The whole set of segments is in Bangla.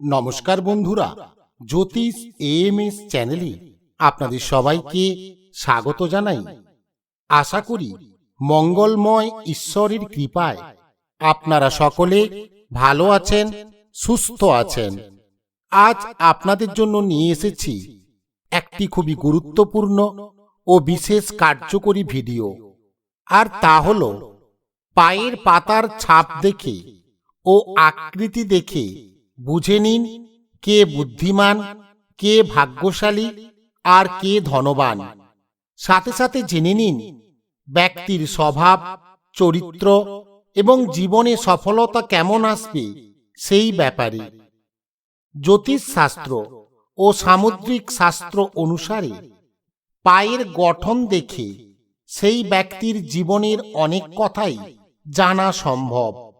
নমস্কার বন্ধুরা, জ্যোতিষ এএমএস চ্যানেলে আপনাদের সবাইকে স্বাগত জানাই। আশা করি মঙ্গলময় ঈশ্বরের কৃপায় আপনারা সকলে ভালো আছেন, সুস্থ আছেন। আজ আপনাদের জন্য নিয়ে এসেছি একটি খুবই গুরুত্বপূর্ণ ও বিশেষ কার্যকরী ভিডিও। আর তা হল পায়ের পাতার ছাপ দেখে ও আকৃতি দেখে বুঝে নিন কে বুদ্ধিমান, কে ভাগ্যশালী আর কে ধনবান। সাথে সাথে জেনে নিন ব্যক্তির স্বভাব, চরিত্র এবং জীবনে সফলতা কেমন আসবে সেই ব্যাপারে। জ্যোতিষ শাস্ত্র ও সামুদ্রিক শাস্ত্র অনুসারে পায়ের গঠন দেখে সেই ব্যক্তির জীবনের অনেক কথাই জানা সম্ভব।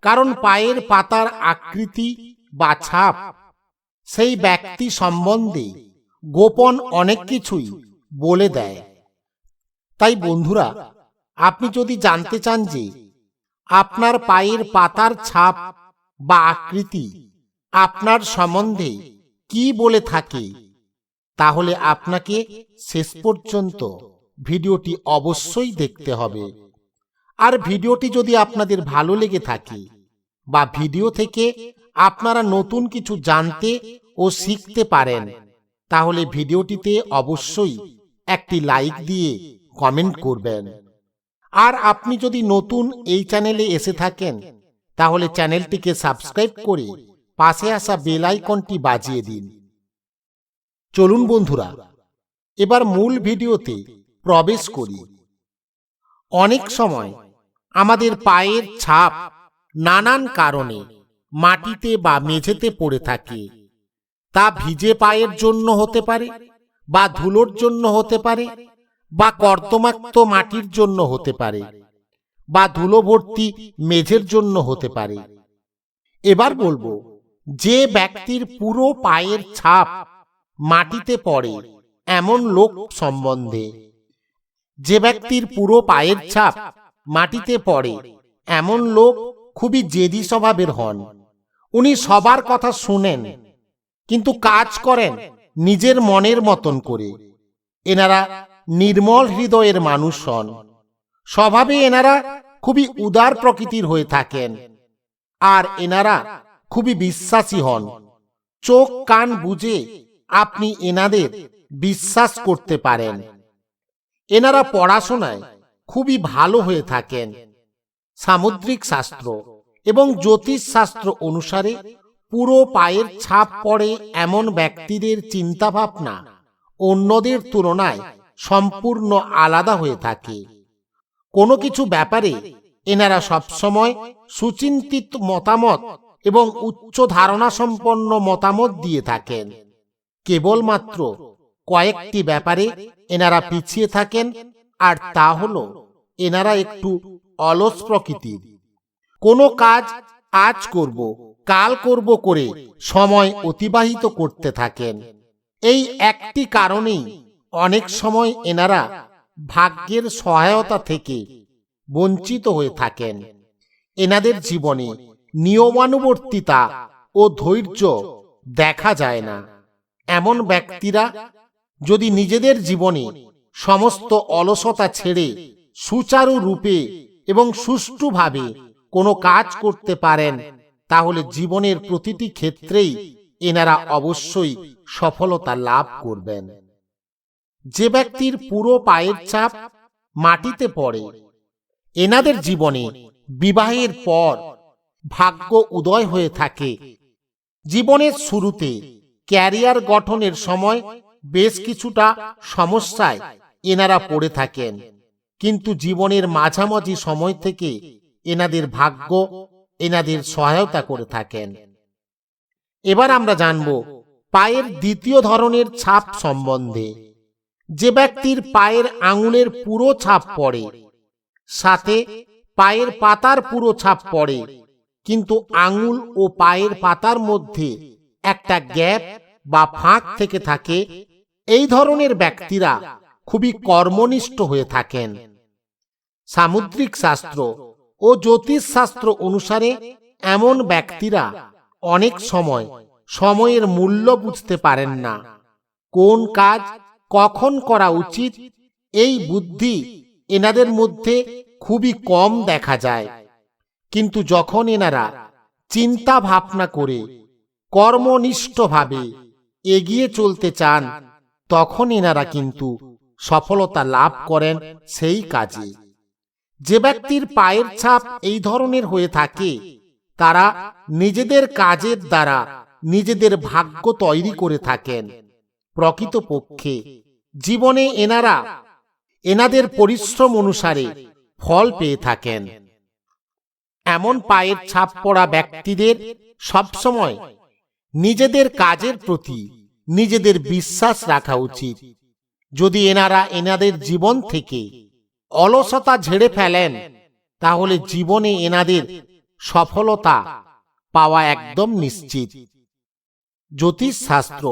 কারণ পায়ের পাতার আকৃতি বা ছাপ, সেই ব্যক্তি সম্বন্ধে গোপন অনেক কিছুই বলে দেয়। তাই বন্ধুরা, আপনি যদি জানতে চান যে আপনার পায়ের পাতার ছাপ বা আকৃতি আপনার সম্বন্ধে কি বলে থাকে, তাহলে আপনাকে শেষ পর্যন্ত ভিডিওটি অবশ্যই দেখতে হবে। আর ভিডিওটি যদি আপনাদের ভালো লেগে থাকে বা ভিডিও থেকে আপনারা নতুন কিছু জানতে ও শিখতে পারেন, তাহলে ভিডিওটিতে অবশ্যই একটি লাইক দিয়ে কমেন্ট করবেন। আর আপনি যদি নতুন এই চ্যানেলে এসে থাকেন, তাহলে চ্যানেলটিকে সাবস্ক্রাইব করে পাশে আসা বেল আইকনটি বাজিয়ে দিন। চলুন বন্ধুরা, এবার মূল ভিডিওতে প্রবেশ করি। অনেক সময় আমাদের পায়ের ছাপ নানান কারণে মাটিতে বা মেঝেতে পড়ে থাকে। তা ভিজে পায়ের জন্য হতে পারে বা ধুলোর জন্য হতে পারে বা কর্তমাক্ত মাটির জন্য হতে পারে বা ধুলো ভর্তি মেঝের জন্য হতে পারে। এবার বলব, যে ব্যক্তির পুরো পায়ের ছাপ মাটিতে পড়ে এমন লোক সম্বন্ধে। যে ব্যক্তির পুরো পায়ের ছাপ মাটিতে পড়ে এমন লোক খুবই জেদি স্বভাবের হন। উনি সবার কথা শুনেন, কিন্তু কাজ করেন নিজের মনের মতন করে। এনারা নির্মল হৃদয়ের মানুষ হন। স্বভাবে এনারা খুবই উদার প্রকৃতির হয়ে থাকেন। আর এনারা খুবই বিশ্বাসী হন। চোখ কান বুঝে আপনি এনাদের বিশ্বাস করতে পারেন। এনারা পড়াশোনায় খুবই ভালো হয়ে থাকেন। সামুদ্রিক শাস্ত্র এবং জ্যোতিষ শাস্ত্র অনুসারে পুরো পায়ের ছাপ পড়ে এমন ব্যক্তিদের চিন্তাভাবনা অন্যদের তুলনায় সম্পূর্ণ আলাদা হয়ে থাকে। কোনো কিছু ব্যাপারে এনারা সবসময় সুচিন্তিত মতামত এবং উচ্চ ধারণা সম্পন্ন মতামত দিয়ে থাকেন। কেবলমাত্র কয়েকটি ব্যাপারে এনারা পিছিয়ে থাকেন, আর তা হল এনারা একটু অলস প্রকৃতির। কোনো কাজ আজ করব, কাল করব করে সময় অতিবাহিত করতে থাকেন। এই একটি কারণেই অনেক সময় এনারা ভাগ্যের সহায়তা থেকে বঞ্চিত হয়ে থাকেন। এনাদের জীবনে নিয়মানুবর্তিতা ও ধৈর্য দেখা যায় না। এমন ব্যক্তিরা যদি নিজেদের জীবনে সমস্ত অলসতা ছেড়ে সুচারু রূপে এবং সুষ্ঠুভাবে কোনো কাজ করতে পারেন, তাহলে জীবনের প্রতিটি ক্ষেত্রেই এনারা অবশ্যই সফলতা লাভ করবেন। যে ব্যক্তির পুরো পায়ের চাপ মাটিতে পড়ে, এনাদের জীবনে বিবাহের পর ভাগ্য উদয় হয়ে থাকে। জীবনের শুরুতে ক্যারিয়ার গঠনের সময় বেশ কিছুটা সমস্যায় এনারা পড়ে থাকেন। কিন্তু জীবনের মাঝামাঝি সময় থেকে এনাদের ভাগ্য, এনাদের সহায়তা করে থাকেন। এবার আমরা জানব পায়ের দ্বিতীয় ধরনের ছাপ সম্বন্ধে। যে ব্যক্তির পায়ের আঙুলের পুরো ছাপ পড়ে, সাথে পায়ের পাতার পুরো ছাপ পড়ে, কিন্তু আঙুল ও পায়ের পাতার মধ্যে একটা গ্যাপ বা ফাঁক থেকে থাকে, এই ধরনের ব্যক্তিরা খুবই কর্মনিষ্ঠ হয়ে থাকেন। সামুদ্রিক শাস্ত্র ও জ্যোতিষ শাস্ত্র অনুসারে এমন ব্যক্তিরা অনেক সময় সময়ের মূল্য বুঝতে পারেন না। কোন কাজ কখন করা উচিত, এই বুদ্ধি এনাদের মধ্যে খুবই কম দেখা যায়। কিন্তু যখন এনারা চিন্তা ভাবনা করে, কর্মনিষ্ঠভাবে এগিয়ে চলতে চান, তখন এনারা কিন্তু সফলতা লাভ করেন সেই কাজে। যে ব্যক্তির পায়ের ছাপ এই ধরনের হয়ে থাকে, তারা নিজেদের কাজের দ্বারা নিজেদের ভাগ্য তৈরি করে থাকেন। প্রকৃতপক্ষে, জীবনে এনারা এনাদের পরিশ্রম অনুসারে ফল পেয়ে থাকেন। এমন পায়ের ছাপ পড়া ব্যক্তিদের সবসময় নিজেদের কাজের প্রতি নিজেদের বিশ্বাস রাখা উচিত। যদি এনারা এনাদের জীবন থেকে অলসতা ঝেড়ে ফেলেন, তাহলে জীবনে এনাদের সফলতা পাওয়া একদম নিশ্চিত। জ্যোতিষ শাস্ত্র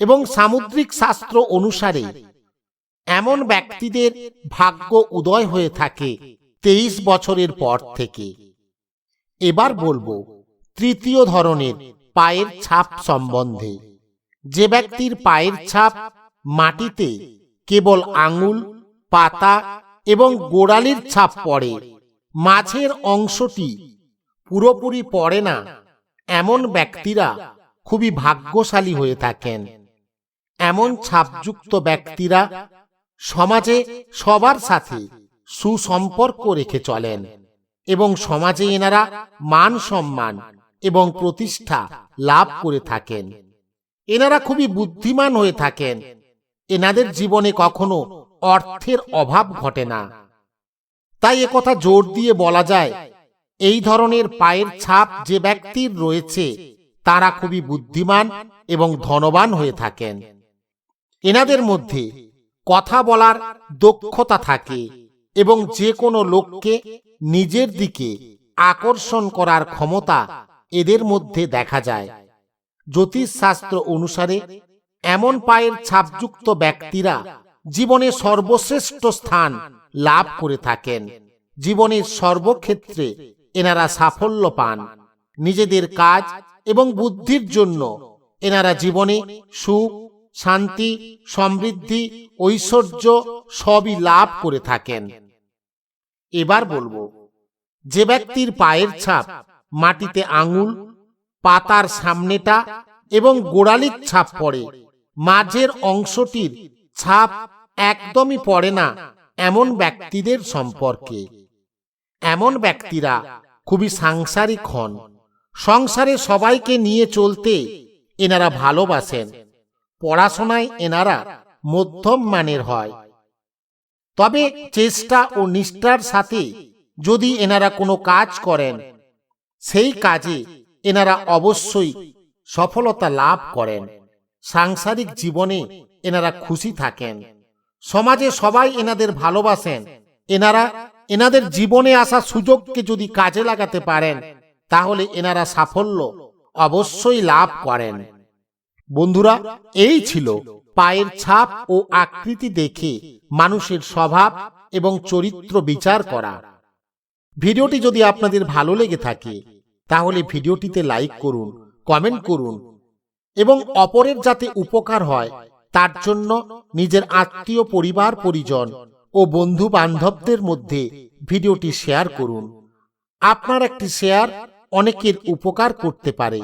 এবং সামুদ্রিক শাস্ত্র অনুসারে এমন ব্যক্তিদের ভাগ্য উদয় হয়ে থাকে তেইশ বছরের পর থেকে। এবার বলব, তৃতীয় ধরনের পায়ের ছাপ সম্বন্ধে। যে ব্যক্তির পায়ের ছাপ মাটিতে কেবল আঙুল, পাতা এবং গোড়ালির ছাপ পড়ে। মাছের অংশটি পুরোপুরি পড়ে না। এমন ব্যক্তিরা খুবই ভাগ্যশালী হয়ে থাকেন। এমন ছাপযুক্ত ব্যক্তিরা সমাজে সবার সাথে সুসম্পর্ক রেখে চলেন এবং সমাজে এনারা মান সম্মান এবং প্রতিষ্ঠা লাভ করে থাকেন। এনারা খুবই বুদ্ধিমান হয়ে থাকেন এনাদের জীবনে কখনো অর্থের অভাব ঘটে না। তাই একথা জোর দিয়ে বলা যায়, এই ধরনের পায়ের ছাপ যে ব্যক্তির রয়েছে, তারা খুবই বুদ্ধিমান এবং ধনবান হয়ে থাকেন। এনাদের মধ্যে কথা বলার দক্ষতা থাকে এবং যে কোনো লোককে নিজের দিকে আকর্ষণ করার ক্ষমতা এদের মধ্যে দেখা যায়। জ্যোতিষশাস্ত্র অনুসারে এমন পায়ের ছাপযুক্ত ব্যক্তিরা জীবনে সর্বশ্রেষ্ঠ স্থান লাভ করে থাকেন। জীবনের সর্বক্ষেত্রে এনারা সাফল্য পান। নিজেদের কাজ এবং বুদ্ধির জন্য এনারা জীবনে সুখ, শান্তি, সমৃদ্ধি, ঐশ্বর্য সবই লাভ করে থাকেন। এবার বলব, যে ব্যক্তির পায়ের ছাপ মাটিতে আঙুল, পাতার সামনেটা এবং গোড়ালির ছাপ পড়ে মাঝের অংশটির ছাপ একদমই পড়ে না এমন ব্যক্তিদের সম্পর্কে। এমন ব্যক্তিরা খুবই সাংসারিক হন। সংসারে সবাইকে নিয়ে চলতে এনারা ভালোবাসেন। পড়াশোনায় এনারা মধ্যম মানের হয়। তবে চেষ্টা ও নিষ্ঠার সাথে যদি এনারা কোনো কাজ করেন, সেই কাজে এনারা অবশ্যই সফলতা লাভ করেন। সাংসারিক জীবনে এনারা খুশি থাকেন। সমাজে সবাই এনাদের ভালোবাসেন। এনারা এনাদের জীবনে আসা সুযোগকে যদি কাজে লাগাতে পারেন, তাহলে এনারা সাফল্য অবশ্যই লাভ করেন। বন্ধুরা, এই ছিল পায়ের ছাপ ও আকৃতি দেখে মানুষের স্বভাব এবং চরিত্র বিচার করা। ভিডিওটি যদি আপনাদের ভালো লেগে থাকে, তাহলে ভিডিওটিতে লাইক করুন, কমেন্ট করুন এবং অপরের যাতে উপকার হয় তার জন্য নিজের আত্মীয় পরিবার পরিজন ও বন্ধু বান্ধবদের মধ্যে ভিডিওটি শেয়ার করুন। আপনার একটি শেয়ার অনেকের উপকার করতে পারে।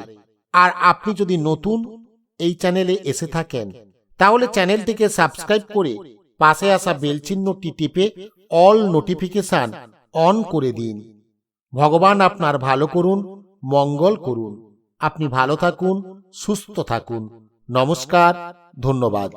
আর আপনি যদি নতুন এই চ্যানেলে এসে থাকেন তাহলে চ্যানেলটিকে সাবস্ক্রাইব করে পাশে আসা বেল চিহ্নটি টিপে অল নোটিফিকেশন অন করে দিন। ভগবান আপনার ভালো করুন মঙ্গল করুন। আপনি ভালো থাকুন সুস্থ থাকুন। নমস্কার ধন্যবাদ।